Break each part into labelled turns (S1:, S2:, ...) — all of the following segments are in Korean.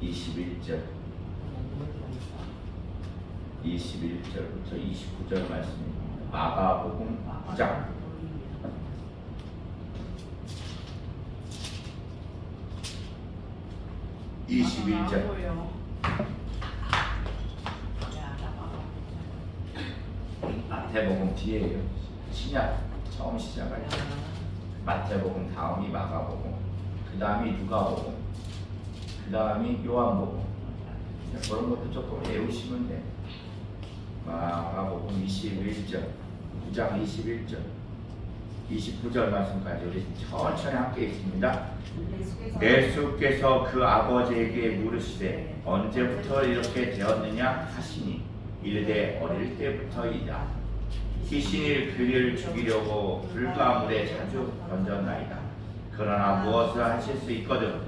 S1: 21절. 21절부터 29절 말씀입니다. 마가복음 9장. 21절. 마태복음 뒤에요. 신약 처음 시작할 때. 마태복음 다음이 마가복음. 그 다음이 누가복음 그 다음이 요한복음 그런 것도 조금 외우시면 돼. 마가복음 21절 9장 21절 29절 말씀까지 우리 천천히 함께 있습니다. 예수께서 그 아버지에게 물으시되 언제부터 이렇게 되었느냐 하시니 이르되 어릴 때부터이다. 귀신이 그를 죽이려고 불과 물에 자주 던졌나이다. 그러나 무엇을 하실 수 있거든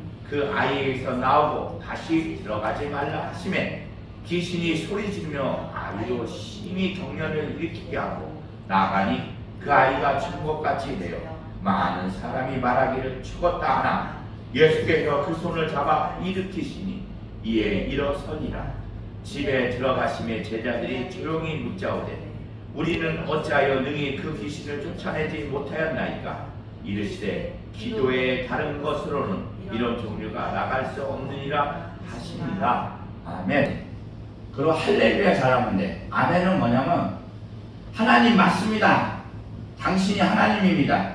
S1: 그 아이에게서 나오고 다시 들어가지 말라 하심에 귀신이 소리 지르며 아이로 심히 경련을 일으키게 하고 나가니 그 아이가 죽은 것 같이 되어 많은 사람이 말하기를 죽었다 하나 예수께서 그 손을 잡아 일으키시니 이에 일어서니라. 집에 들어가심에 제자들이 조용히 묻자오되 우리는 어찌하여 능히 그 귀신을 쫓아내지 못하였나이까? 이르시되 기도의 다른 것으로는 이런 종류가 나갈 수 없느니라 하시니라 아멘. 그리고 할렐루야 잘하면 돼. 아멘은 뭐냐면 하나님 맞습니다. 당신이 하나님입니다.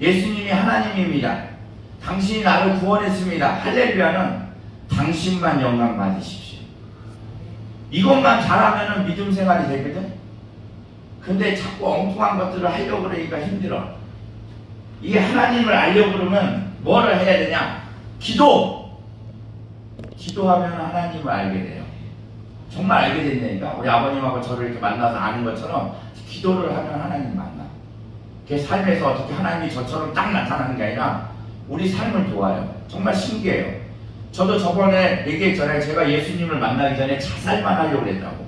S1: 예수님이 하나님입니다. 당신이 나를 구원했습니다. 할렐루야는 당신만 영광 받으십시오. 이것만 잘하면 믿음 생활이 되거든? 근데 자꾸 엉뚱한 것들을 하려고 그러니까 힘들어. 이게 하나님을 알려고 그러면 뭐를 해야 되냐? 기도! 기도하면 하나님을 알게 돼요. 정말 알게 된다니까. 우리 아버님하고 저를 이렇게 만나서 아는 것처럼 기도를 하면 하나님 만나. 그 삶에서 어떻게 하나님이 저처럼 딱 나타나는 게 아니라 우리 삶을 도와요. 정말 신기해요. 저도 저번에 얘기했잖아요. 제가 예수님을 만나기 전에 자살만 하려고 그랬다고.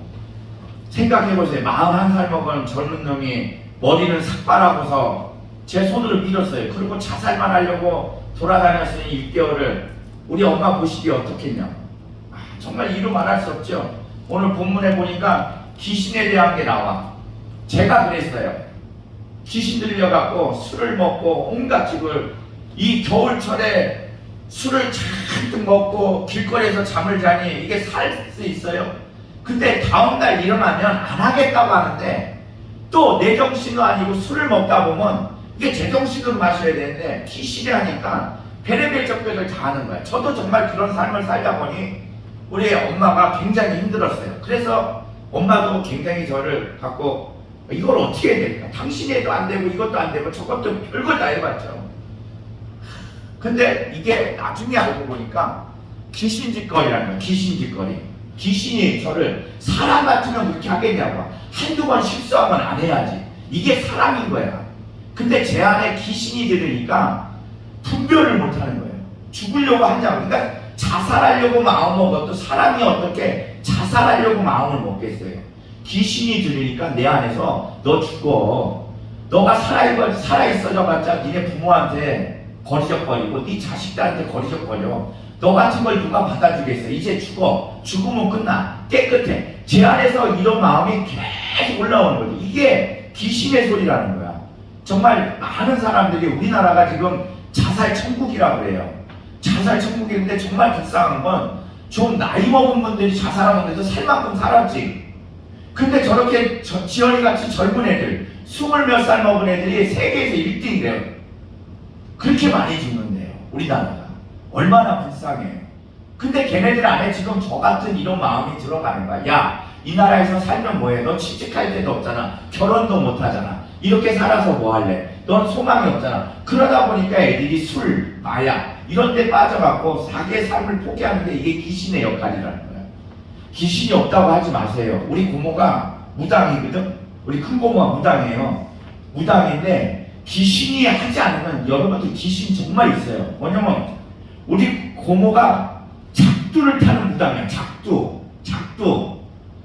S1: 생각해보세요. 41살 먹은 젊은 놈이 머리는 삭발하고서 제 손으로 밀었어요. 그리고 자살만 하려고 돌아다녔으니 6개월을 우리 엄마 보시기에 어떻겠냐. 아, 정말 이루 말할 수 없죠. 오늘 본문에 보니까 귀신에 대한 게 나와. 제가 그랬어요. 귀신 들려갖고 술을 먹고 온갖 집을 이 겨울철에 술을 잔뜩 먹고 길거리에서 잠을 자니 이게 살 수 있어요? 근데 다음날 일어나면 안 하겠다고 하는데 또 내 정신도 아니고 술을 먹다 보면 이게 제정신으로 마셔야 되는데 귀신이 하니까 베레벨 적벽을 다 하는 거야. 저도 정말 그런 삶을 살다 보니 우리 엄마가 굉장히 힘들었어요. 그래서 엄마도 굉장히 저를 갖고 이걸 어떻게 해야 될까? 당신이 해도 안 되고 이것도 안 되고 저것도 별걸 다 해봤죠. 근데 이게 나중에 알고 보니까 귀신 짓거리라는 거야. 귀신 짓거리. 귀신이 저를 사람 같으면 그렇게 하겠냐고 한두 번 실수하면 안 해야지 이게 사람인 거야 근데 제 안에 귀신이 들으니까 분별을 못 하는 거예요 죽으려고 한다고 그러니까 자살하려고 마음먹어도 사람이 어떻게 자살하려고 마음을 먹겠어요 귀신이 들으니까 내 안에서 너 죽어 너가 살아있어, 살아있어져봤자 니네 부모한테 거리적거리고 네 자식들한테 거리적거려 너 같은 걸 누가 받아주겠어? 이제 죽어. 죽으면 끝나. 깨끗해. 제 안에서 이런 마음이 계속 올라오는 거지. 이게 귀신의 소리라는 거야. 정말 많은 사람들이 우리나라가 지금 자살 천국이라고 그래요. 자살 천국인데 정말 불쌍한 건 좀 나이 먹은 분들이 자살하는데도 살 만큼 살았지. 근데 저렇게 저, 지연이 같이 젊은 애들, 스물 몇 살 먹은 애들이 세계에서 1등이래요. 그렇게 많이 죽는데요. 우리나라가. 얼마나 불쌍해. 근데 걔네들 안에 지금 저 같은 이런 마음이 들어가는 거야. 야, 이 나라에서 살면 뭐해? 너 취직할 데도 없잖아. 결혼도 못 하잖아. 이렇게 살아서 뭐 할래? 넌 소망이 없잖아. 그러다 보니까 애들이 술, 마약, 이런 데 빠져갖고 사계 삶을 포기하는데 이게 귀신의 역할이라는 거야. 귀신이 없다고 하지 마세요. 우리 고모가 무당이거든. 우리 큰 고모가 무당이에요. 무당인데 귀신이 하지 않으면 여러분들 귀신 정말 있어요. 뭐냐면 우리 고모가 작두를 타는 무당이야. 작두, 작두.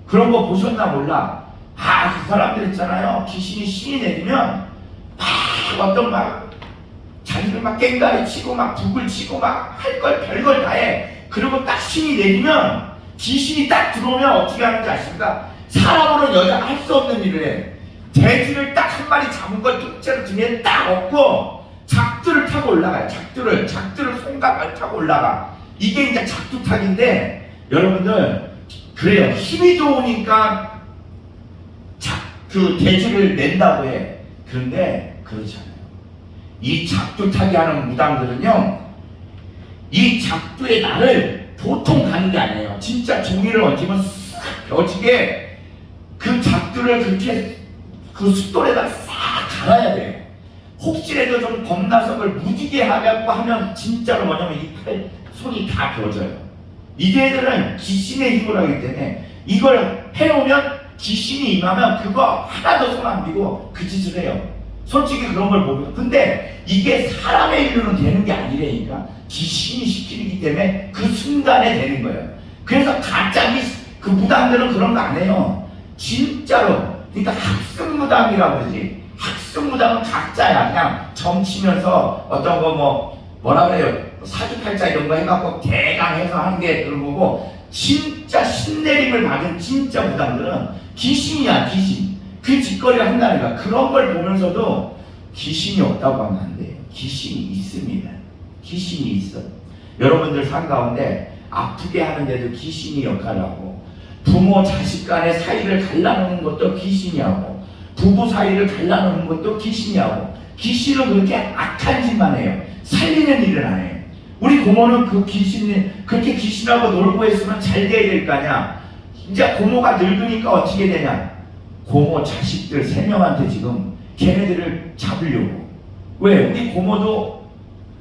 S1: 그런 거 보셨나 몰라. 아, 그 사람들 있잖아요. 귀신이 신이 내리면 막 어떤 막 자기를 막 깽가리 치고 막 북을 치고 막 할 걸 별걸 다 해. 그리고 딱 신이 내리면 귀신이 딱 들어오면 어떻게 하는지 아십니까? 사람으로는 여자가 할 수 없는 일을 해. 돼지를 딱 한 마리 잡은 걸 통째로 등에 딱 업고 작두를 타고 올라가요. 작두를 작두를 손가락을 타고 올라가. 이게 이제 작두탁인데 여러분들 그래요. 힘이 좋으니까 자, 그 돼지를 낸다고 해. 그런데 그렇잖아요. 이 작두타기 하는 무당들은요, 이 작두의 날을 보통 가는 게 아니에요. 진짜 종이를 얹으면 싹 벼지게 그 작두를 그렇게 그 숫돌에다 싹 갈아야 돼. 혹시라도 좀 겁나서 그걸 무디게 하려고 하면 진짜로 뭐냐면 이 팔, 손이 다 벼져요. 이들은 귀신의 힘을 하기 때문에 이걸 해오면 귀신이 임하면 그거 하나도 손 안 비고 그 짓을 해요. 솔직히 그런 걸 보면 근데 이게 사람의 일로는 되는 게 아니라니까 귀신이 시키기 때문에 그 순간에 되는 거예요. 그래서 가짜기 그 무당들은 그런 거 안 해요. 진짜로 그러니까 학습 무당이라고 그러지. 학습 무당은 가짜야. 그냥 점치면서 어떤 거 뭐 뭐라 그래요 사주팔자 이런 거 해갖고 대강 해서 하는 게 그런 거고 진짜 신내림을 받은 진짜 무당들은 귀신이야 귀신. 그 짓거리를 한다니까 그런 걸 보면서도 귀신이 없다고 하면 안 돼요. 귀신이 있습니다. 귀신이 있어. 여러분들 삶 가운데 아프게 하는데도 귀신이 역할을 하고 부모 자식 간의 사이를 갈라놓는 것도 귀신이 하고 부부 사이를 갈라놓는 것도 귀신이 하고 귀신은 그렇게 악한 짓만 해요. 살리는 일을 안 해요. 우리 고모는 그 귀신이 그렇게 귀신하고 놀고 했으면 잘 돼야 될 거 아니야. 이제 고모가 늙으니까 어떻게 되냐? 고모 자식들 세 명한테 지금 걔네들을 잡으려고. 왜? 우리 고모도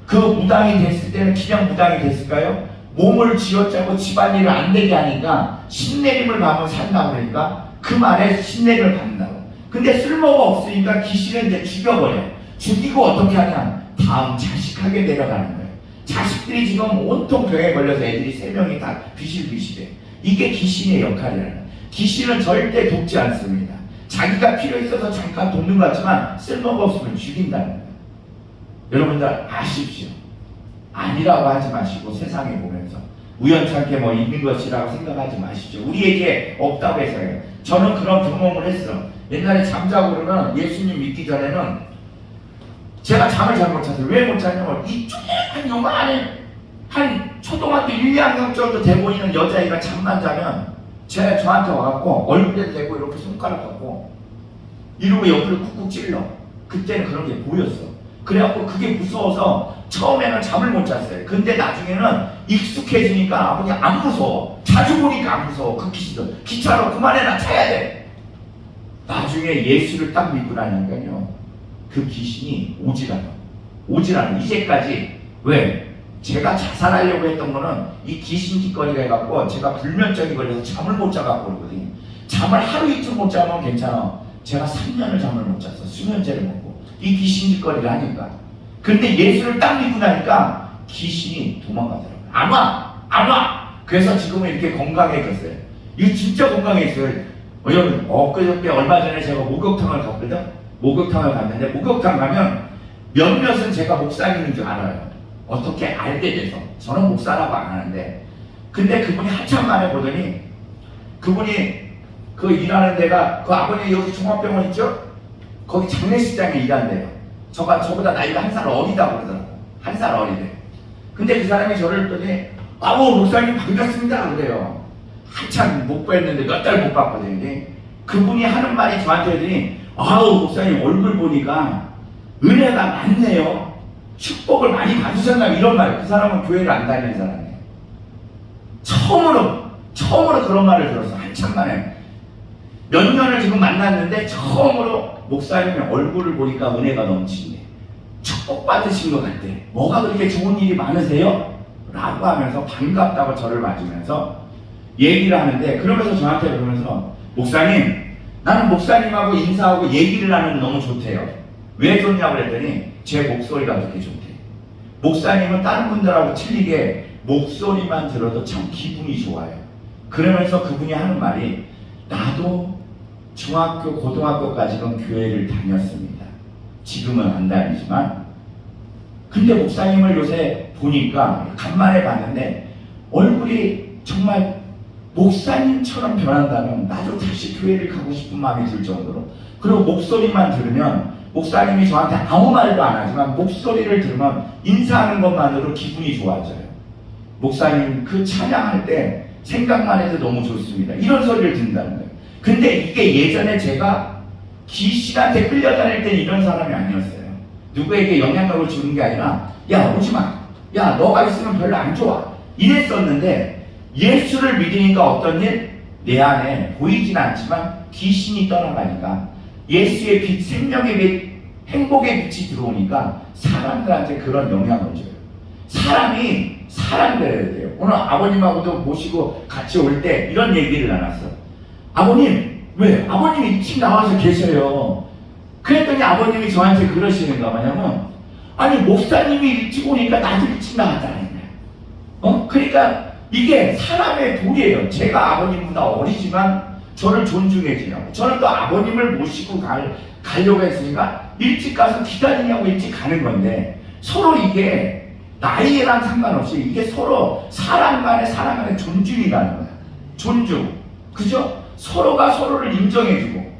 S1: 그 무당이 됐을 때는 그냥 무당이 됐을까요? 몸을 쥐어짜고 집안일을 안 되게 하니까 신내림을 받으면 산다고 그러니까 그 말에 신내림을 받는다고. 근데 쓸모가 없으니까 귀신을 이제 죽여버려. 죽이고 어떻게 하냐? 다음 자식하게 내려가는 거예요. 자식들이 지금 온통 병에 걸려서 애들이 세 명이 다 비실비실해. 이게 귀신의 역할이라는 거예요. 귀신은 절대 돕지 않습니다. 자기가 필요 있어서 잠깐 돕는 것 같지만 쓸모가 없으면 죽인다는 거예요. 여러분들 아십시오. 아니라고 하지 마시고 세상에 보면서 우연찮게 뭐 있는 것이라고 생각하지 마십시오. 우리에게 없다고 해서요. 저는 그런 경험을 했어. 옛날에 잠자고 그러면 예수님 믿기 전에는 제가 잠을 잘못 잤어요. 왜못 잤냐면 이쪽한 요만한 한 초등학교 1, 2학년 정도 돼 보이는 여자애가 잠만 자면 제 저한테 와갖고 얼굴에 대고 이렇게 손가락 갖고 이러고 옆으로 쿡쿡 찔러. 그때는 그런 게 보였어. 그래갖고 그게 무서워서 처음에는 잠을 못 잤어요. 근데 나중에는 익숙해지니까 아버지 안 무서워. 자주 보니까 안 무서워. 그 귀신도. 귀찮아. 그만해라. 자야 돼. 나중에 예수를 딱 믿고 나니까요. 그 귀신이 오질 않아. 오질 않아. 이제까지. 왜? 제가 자살하려고 했던 거는 이 귀신 뒷거리가 해갖고 제가 불면증이 걸려서 잠을 못 자갖고 그러거든요. 잠을 하루 이틀 못 자면 괜찮아. 제가 3년을 잠을 못 잤어. 수면제를 먹고. 이 귀신 뒷거리를 하니까. 근데 예수를 딱 믿고 나니까 귀신이 도망가더라고요. 안 와! 안 와! 그래서 지금은 이렇게 건강해졌어요. 이거 진짜 건강해졌어요. 어, 여러분, 엊그저께 얼마 전에 제가 목욕탕을 갔거든? 목욕탕을 갔는데, 목욕탕 가면 몇몇은 제가 목사님인 줄 알아요. 어떻게 알게 돼서. 저는 목사라고 안 하는데. 근데 그분이 한참 만에 보더니, 그분이 그 일하는 데가, 그 아버님 여기 종합병원 있죠? 거기 장례식장에 일한대요. 저가 저보다 나이가 한 살 어리다고 그러더라고. 한 살 어리대. 근데 그 사람이 저를 보더니 아우 목사님 반갑습니다 그래요. 한참 못 뵀는데 몇 달 못 봤거든요. 그분이 하는 말이 저한테 하더니 아우 목사님 얼굴 보니까 은혜가 많네요. 축복을 많이 받으셨나 이런 말. 그 사람은 교회를 안 다니는 사람이에요. 처음으로 처음으로 그런 말을 들었어. 한참 만에. 몇 년을 지금 만났는데 처음으로 목사님의 얼굴을 보니까 은혜가 넘치네. 축복받으신 것 같아. 뭐가 그렇게 좋은 일이 많으세요? 라고 하면서 반갑다고 저를 맞으면서 얘기를 하는데 그러면서 저한테 그러면서 목사님 나는 목사님하고 인사하고 얘기를 하는 게 너무 좋대요. 왜 좋냐고 그랬더니 제 목소리가 좋대. 목사님은 다른 분들하고 틀리게 목소리만 들어도 참 기분이 좋아요. 그러면서 그분이 하는 말이 나도 중학교, 고등학교까지는 교회를 다녔습니다. 지금은 안 다니지만. 근데 목사님을 요새 보니까 간만에 봤는데 얼굴이 정말 목사님처럼 변한다면 나도 다시 교회를 가고 싶은 마음이 들 정도로 그리고 목소리만 들으면 목사님이 저한테 아무 말도 안 하지만 목소리를 들으면 인사하는 것만으로 기분이 좋아져요. 목사님 그 찬양할 때 생각만 해도 너무 좋습니다. 이런 소리를 듣는다는 거예요. 근데 이게 예전에 제가 귀신한테 끌려다닐 때는 이런 사람이 아니었어요. 누구에게 영향력을 주는 게 아니라 야 오지 마. 야 너가 있으면 별로 안 좋아. 이랬었는데 예수를 믿으니까 어떤 일? 내 안에 보이진 않지만 귀신이 떠나가니까 예수의 빛, 생명의 빛, 행복의 빛이 들어오니까 사람들한테 그런 영향을 줘요. 사람이 사람돼야 돼요. 오늘 아버님하고도 모시고 같이 올 때 이런 얘기를 나눴어. 아버님, 왜? 아버님이 일찍 나와서 계셔요. 그랬더니 아버님이 저한테 그러시는가 뭐냐면, 아니, 목사님이 일찍 오니까 나도 일찍 나왔다는 거야. 어? 그러니까 이게 사람의 도리예요. 제가 아버님보다 어리지만 저를 존중해 주냐고. 저는 또 아버님을 모시고 갈, 가려고 했으니까 일찍 가서 기다리냐고 일찍 가는 건데 서로 이게 나이랑 상관없이 이게 서로 사람 간의 사람 간의 존중이라는 거야. 존중. 그죠? 서로가 서로를 인정해주고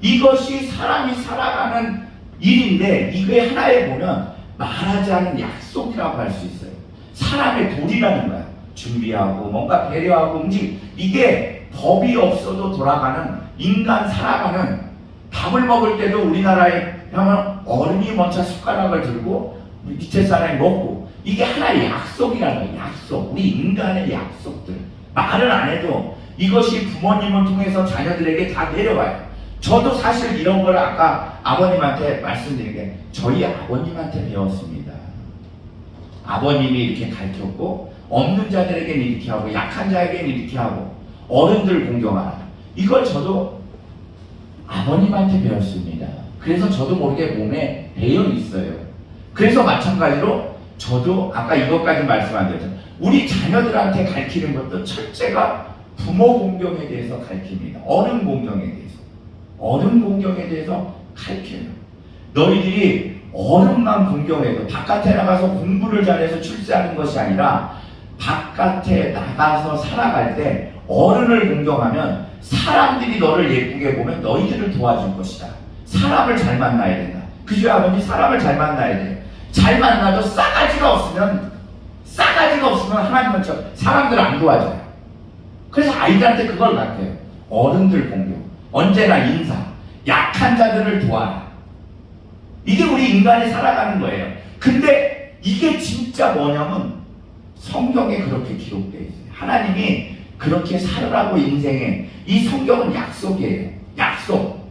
S1: 이것이 사람이 살아가는 일인데 이게 하나에 보면 말하지 않은 약속이라고 할 수 있어요. 사람의 도리라는 거야. 준비하고 뭔가 배려하고 움직 이게 법이 없어도 돌아가는 인간 살아가는 밥을 먹을 때도 우리나라에 하면 어른이 먼저 숟가락을 들고 밑에 사람이 먹고 이게 하나의 약속이라는 거예요. 약속. 우리 인간의 약속들. 말을 안 해도 이것이 부모님을 통해서 자녀들에게 다 내려와요. 저도 사실 이런 걸 아까 아버님한테 말씀드린 게 저희 아버님한테 배웠습니다. 아버님이 이렇게 가르쳤고 없는 자들에게는 이렇게 하고 약한 자에게는 이렇게 하고 어른들 공경하라. 이걸 저도 아버님한테 배웠습니다. 그래서 저도 모르게 몸에 배어 있어요. 그래서 마찬가지로 저도 아까 이것까지 말씀 안 드렸죠. 우리 자녀들한테 가르치는 것도 첫째가 부모 공경에 대해서 가르칩니다. 어른 공경에 대해서. 어른 공경에 대해서 가르쳐요. 너희들이 어른만 공경해도 바깥에 나가서 공부를 잘해서 출세하는 것이 아니라 바깥에 나가서 살아갈 때 어른을 공경하면 사람들이 너를 예쁘게 보면 너희들을 도와줄 것이다. 사람을 잘 만나야 된다. 그죠 아버지 사람을 잘 만나야 돼요. 잘 만나도 싸가지가 없으면 싸가지가 없으면 하나님은 저 사람들 안 도와줘요. 그래서 아이들한테 그걸 가르쳐요. 어른들 공경, 언제나 인사, 약한 자들을 도와라. 이게 우리 인간이 살아가는 거예요. 근데 이게 진짜 뭐냐면 성경에 그렇게 기록되어 있어요. 하나님이 그렇게 살으라고 인생에 이 성경은 약속이에요. 약속.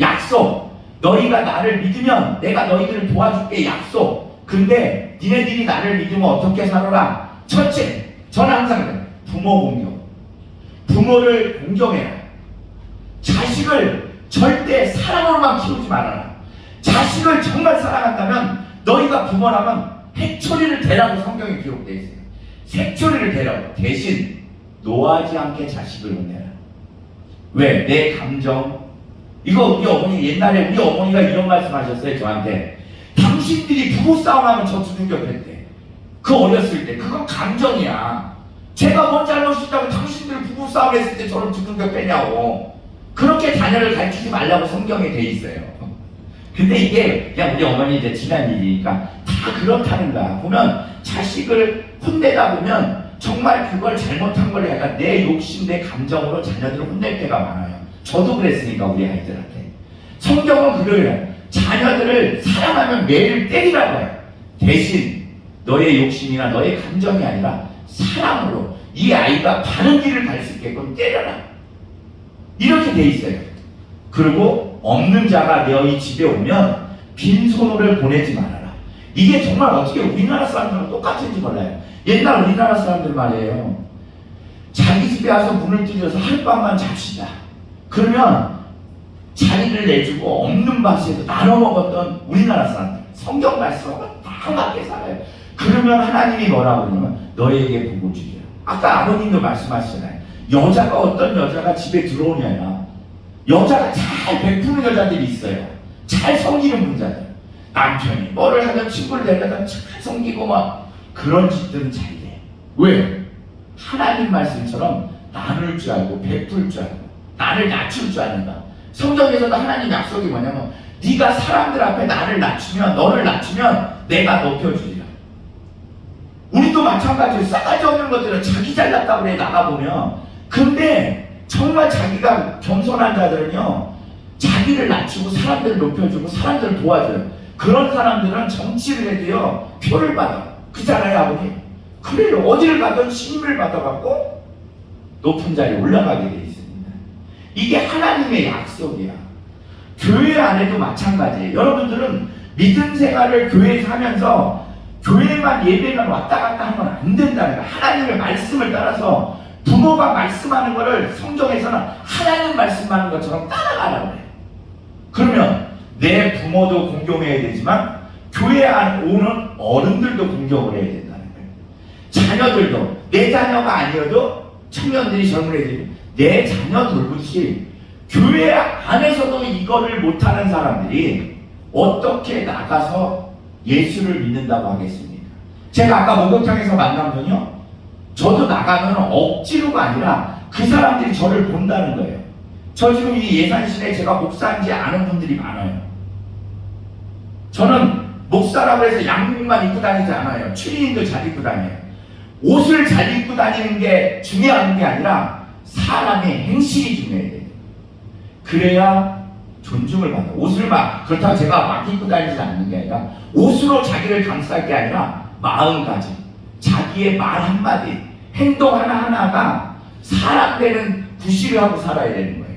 S1: 약속. 너희가 나를 믿으면 내가 너희들을 도와줄게 약속. 근데 니네들이 나를 믿으면 어떻게 살아라? 첫째, 저는 항상. 부모 공경. 부모를 공경해라. 자식을 절대 사랑으로만 키우지 말아라. 자식을 정말 사랑한다면 너희가 부모라면 해초리를 대라고 성경에 기록되어 있어요. 색초리를 대라고 대신 노하지 않게 자식을 혼내라. 왜? 내 감정. 이거 우리 어머니 옛날에 우리 어머니가 이런 말씀하셨어요 저한테. 당신들이 부부싸움하면 저 두들겨댔대. 그 어렸을 때 그건 감정이야. 제가 뭔 잘못이 있다고 당신들 부부싸움 했을 때 저를 두들겨 패냐고. 그렇게 자녀를 가르치지 말라고 성경에 돼 있어요. 근데 이게 그냥 우리 어머니 이제 지난 일이니까 다 그렇다는 거야. 보면 자식을 혼내다 보면 정말 그걸 잘못한 걸 약간 내 욕심, 내 감정으로 자녀들을 혼낼 때가 많아요. 저도 그랬으니까 우리 아이들한테. 성경은 그래요. 자녀들을 사랑하면 매를 때리라고 해요. 대신 너의 욕심이나 너의 감정이 아니라 사랑으로 이 아이가 바른 길을 갈 수 있게끔 때려라. 이렇게 돼 있어요. 그리고 없는 자가 너희 집에 오면 빈손으로 보내지 말아라. 이게 정말 어떻게 우리나라 사람들과 똑같은지 몰라요. 옛날 우리나라 사람들 말이에요. 자기 집에 와서 문을 두드려서 하룻밤만 잡시다. 그러면 자리를 내주고 없는 밭에서 나눠 먹었던 우리나라 사람들 성경 말씀하고 다 맞게 살아요. 그러면 하나님이 뭐라고 그러냐면 너에게 복을 주리라. 아까 아버님도 말씀하시잖아요. 여자가 어떤 여자가 집에 들어오냐면 여자가 잘 베푸는 여자들이 있어요. 잘 섬기는 분자들. 남편이 뭐를 하든 친구를 데려다 잘 섬기고 막 그런 짓들은 잘 돼. 왜? 하나님 말씀처럼 나눌 줄 알고 베풀 줄 알고 나를 낮출 줄 아는가. 성경에서도 하나님 약속이 뭐냐면 네가 사람들 앞에 나를 낮추면 너를 낮추면 내가 높여주리라. 우리도 마찬가지로 싸가지 없는 것들은 자기 잘났다고 그래 나가보면 근데 정말 자기가 겸손한 자들은요 자기를 낮추고 사람들을 높여주고 사람들을 도와줘요 그런 사람들은 정치를 해도요 표를 받아. 그잖아요 아버님 그래요. 어디를 가든 신임을 받아갖고 높은 자리에 올라가게 돼 있습니다. 이게 하나님의 약속이야. 교회 안에도 마찬가지예요. 여러분들은 믿음 생활을 교회에서 하면서 교회만 예배만 왔다 갔다 하면 안 된다는 거야. 하나님의 말씀을 따라서 부모가 말씀하는 것을 성경에서는 하나님 말씀하는 것처럼 따라가라고 그래. 그러면 내 부모도 공경해야 되지만 교회 안 오는 어른들도 공경을 해야 된다는 거예요. 자녀들도 내 자녀가 아니어도 청년들이 젊은 애들이 내 자녀 돌보듯이 교회 안에서도 이거를 못하는 사람들이 어떻게 나가서 예수를 믿는다고 하겠습니까? 제가 아까 목욕탕에서 만난 분이요. 저도 나가면 억지로가 아니라 그 사람들이 저를 본다는 거예요. 저 지금 이 예산실에 제가 목사인지 아는 분들이 많아요. 저는 목사라고 해서 양복만 입고 다니지 않아요. 추리닝도 잘 입고 다녀요. 옷을 잘 입고 다니는 게 중요한 게 아니라 사람의 행실이 중요해야 돼요. 그래야 존중을 받아. 옷을 막 그렇다고 제가 막 입고 다니지 않는 게 아니라 옷으로 자기를 감쌀 게 아니라 마음가짐, 자기의 말 한마디, 행동 하나하나가 사람 되는 구실을 하고 살아야 되는 거예요.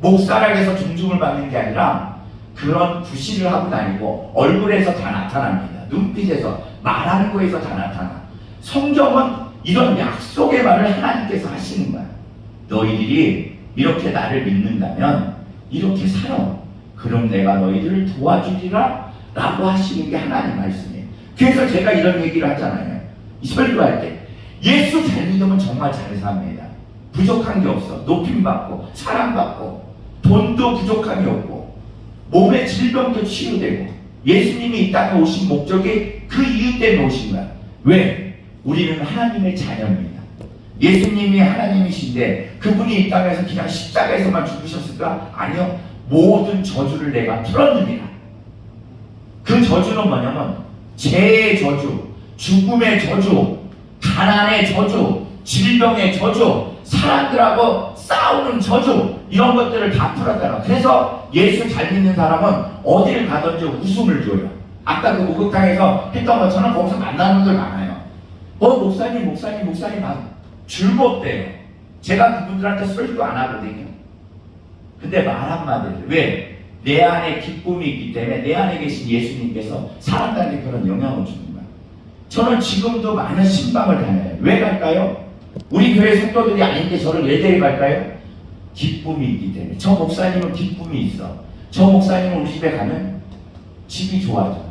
S1: 목사라고 해서 존중을 받는 게 아니라 그런 구실을 하고 다니고 얼굴에서 다 나타납니다. 눈빛에서 말하는 거에서 다 나타나. 성경은 이런 약속의 말을 하나님께서 하시는 거야. 너희들이 이렇게 나를 믿는다면 이렇게 살아. 그럼 내가 너희들을 도와주리라 라고 하시는 게 하나님 말씀이에요. 그래서 제가 이런 얘기를 하잖아요. 이 설교할 때. 예수 잘 믿으면 정말 잘 삽니다. 부족한 게 없어. 높임 받고, 사랑받고, 돈도 부족함이 없고, 몸의 질병도 치유되고, 예수님이 이 땅에 오신 목적이 그 이유 때문에 오신 거야. 왜? 우리는 하나님의 자녀입니다. 예수님이 하나님이신데 그분이 이 땅에서 그냥 십자가에서만 죽으셨을까? 아니요. 모든 저주를 내가 풀었느니라. 그 저주는 뭐냐면 죄의 저주, 죽음의 저주, 가난의 저주, 질병의 저주, 사람들하고 싸우는 저주 이런 것들을 다 풀었잖아. 그래서 예수 잘 믿는 사람은 어디를 가든지 웃음을 줘요. 아까 그 목욕탕에서 했던 것처럼 거기서 만나는 분들 많아요. 어 목사님 목사님 목사님 막 즐겁대요. 제가 그분들한테 설교 안 하거든요. 근데 말 한마디를 왜? 내 안에 기쁨이 있기 때문에 내 안에 계신 예수님께서 사람들한테 그런 영향을 주는 거야. 저는 지금도 많은 신방을 다녀요. 왜 갈까요? 우리 교회 성도들이 아닌데 저를 왜 데려갈까요? 기쁨이 있기 때문에. 저 목사님은 기쁨이 있어. 저 목사님은 우리 집에 가면 집이 좋아져.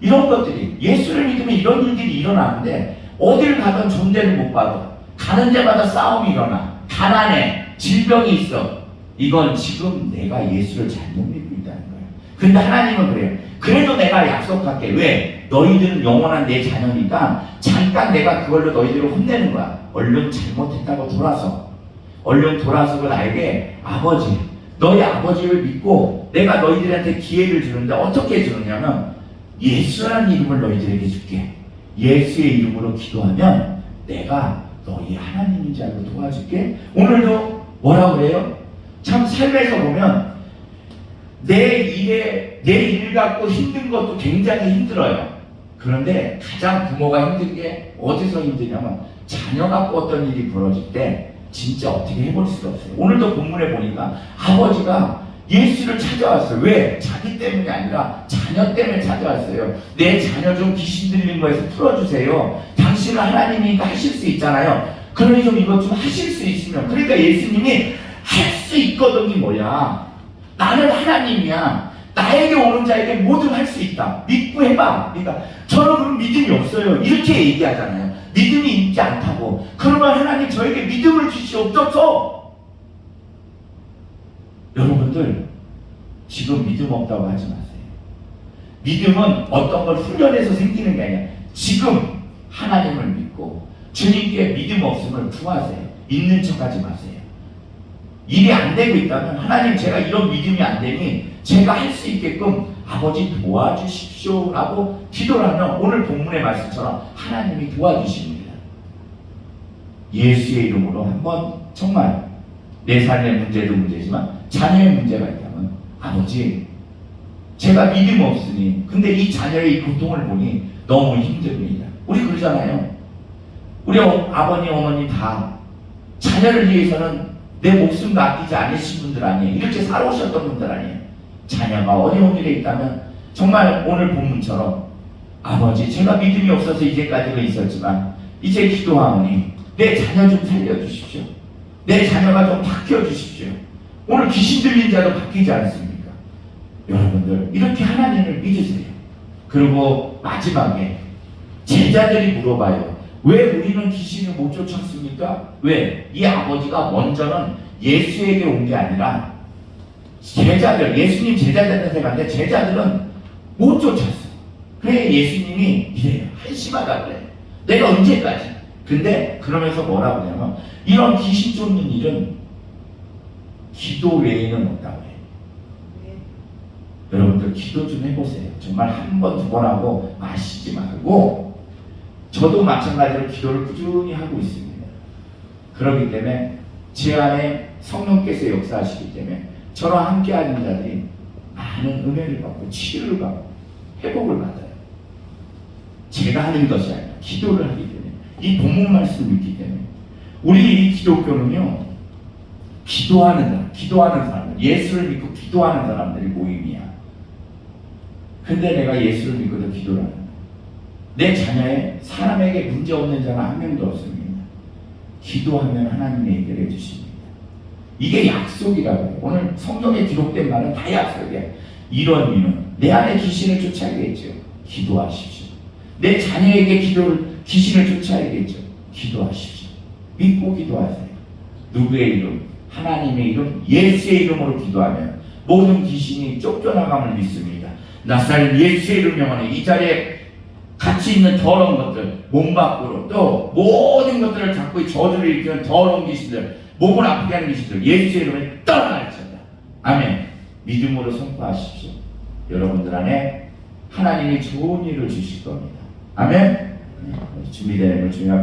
S1: 이런 것들이 예수를 믿으면 이런 일들이 일어나는데 어딜 가든 존재를 못 받아. 가는 데마다 싸움이 일어나. 가난해. 질병이 있어. 이건 지금 내가 예수를 잘못 믿고 있다는 거예요. 근데 하나님은 그래요. 그래도 내가 약속할게. 왜? 너희들은 영원한 내 자녀니까 잠깐 내가 그걸로 너희들을 혼내는 거야. 얼른 잘못했다고 돌아서. 얼른 돌아서고 나에게 아버지, 너희 아버지를 믿고 내가 너희들한테 기회를 주는데 어떻게 주느냐면 예수라는 이름을 너희들에게 줄게. 예수의 이름으로 기도하면 내가 너희 하나님인 줄 알고 도와줄게. 오늘도 뭐라고 그래요? 참 삶에서 보면 내 일에 내 일 갖고 힘든 것도 굉장히 힘들어요. 그런데 가장 부모가 힘든 게 어디서 힘드냐면 자녀 갖고 어떤 일이 벌어질 때 진짜 어떻게 해볼 수가 없어요. 오늘도 본문에 보니까 아버지가 예수를 찾아왔어요. 왜? 자기 때문이 아니라 자녀 때문에 찾아왔어요. 내 자녀 좀 귀신 들린 거에서 풀어주세요. 당신은 하나님이니까 하실 수 있잖아요. 그러니 좀 이것 좀 하실 수 있으면. 그러니까 예수님이 할 수 있거든이 뭐야? 나는 하나님이야. 나에게 오는 자에게 모든 할 수 있다. 믿고 해봐. 그러니까 저는 그런 믿음이 없어요. 이렇게 얘기하잖아요. 믿음이 있지 않다고. 그러면 하나님 저에게 믿음을 주시옵소서. 여러분들 지금 믿음 없다고 하지 마세요. 믿음은 어떤 걸 훈련해서 생기는 게 아니라 지금 하나님을 믿고 주님께 믿음 없음을 구하세요. 있는 척하지 마세요. 일이 안 되고 있다면 하나님 제가 이런 믿음이 안 되니 제가 할 수 있게끔 아버지 도와주십시오라고 기도를 하면 오늘 본문의 말씀처럼 하나님이 도와주십니다. 예수의 이름으로 한번 정말 내 삶의 문제도 문제지만 자녀의 문제가 있다면 아버지 제가 믿음 없으니 근데 이 자녀의 이 고통을 보니 너무 힘듭니다. 우리 그러잖아요. 우리 어- 아버님 어머니 다 자녀를 위해서는 내 목숨도 아끼지 않으신 분들 아니에요. 이렇게 살아오셨던 분들 아니에요. 자녀가 어려운 일에 있다면 정말 오늘 본문처럼 아버지 제가 믿음이 없어서 이제까지가 있었지만 이제 기도하오니 내 자녀 좀 살려주십시오. 내 자녀가 좀 바뀌어주십시오. 오늘 귀신 들린 자도 바뀌지 않습니까? 여러분들 이렇게 하나님을 믿으세요. 그리고 마지막에 제자들이 물어봐요. 왜 우리는 귀신을 못 쫓았습니까? 왜? 이 아버지가 먼저는 예수에게 온 게 아니라 제자들, 예수님 제자들한테 갔는데 제자들은 못 쫓았어. 그래 예수님이 이래요. 한심하다 그래. 내가 언제까지? 근데 그러면서 뭐라고 하냐면 이런 귀신 쫓는 일은 기도 외에는 없다고 해요. 여러분들 기도 좀 해보세요. 정말 한 번, 두 번 하고 마시지 말고 저도 마찬가지로 기도를 꾸준히 하고 있습니다. 그렇기 때문에 제 안에 성령께서 역사하시기 때문에 저랑 함께 하는 자들이 많은 은혜를 받고 치유를 받고 회복을 받아요. 제가 하는 것이 아니라 기도를 하기 때문에 이 본문 말씀을 믿기 때문에 우리 이 기독교는요 기도하는 사람, 기도하는 사람들, 예수를 믿고 기도하는 사람들이 모임이야. 근데 내가 예수를 믿고도 기도를 안 해. 내 자녀에 사람에게 문제 없는 자가 한 명도 없습니다. 기도하면 하나님이 해결해 주십니다. 이게 약속이라고 해요. 오늘 성경에 기록된 말은 다 약속이야. 이런 이는 내 안에 귀신을 쫓아야겠죠. 기도하십시오. 내 자녀에게 기도를 귀신을 쫓아야겠죠. 기도하십시오. 믿고 기도하세요. 누구의 이름? 하나님의 이름, 예수의 이름으로 기도하면 모든 귀신이 쫓겨나감을 믿습니다. 나사렛 예수의 이름 명하는 이 자리에 같이 있는 더러운 것들, 몸 밖으로 또 모든 것들을 잡고 이 저주를 일으키는 더러운 귀신들, 몸을 아프게 하는 귀신들, 예수의 이름에 떠나갈지어다. 아멘. 믿음으로 선포하십시오. 여러분들 안에 하나님이 좋은 일을 주실 겁니다. 아멘. 네, 준비되는 걸 주님 앞에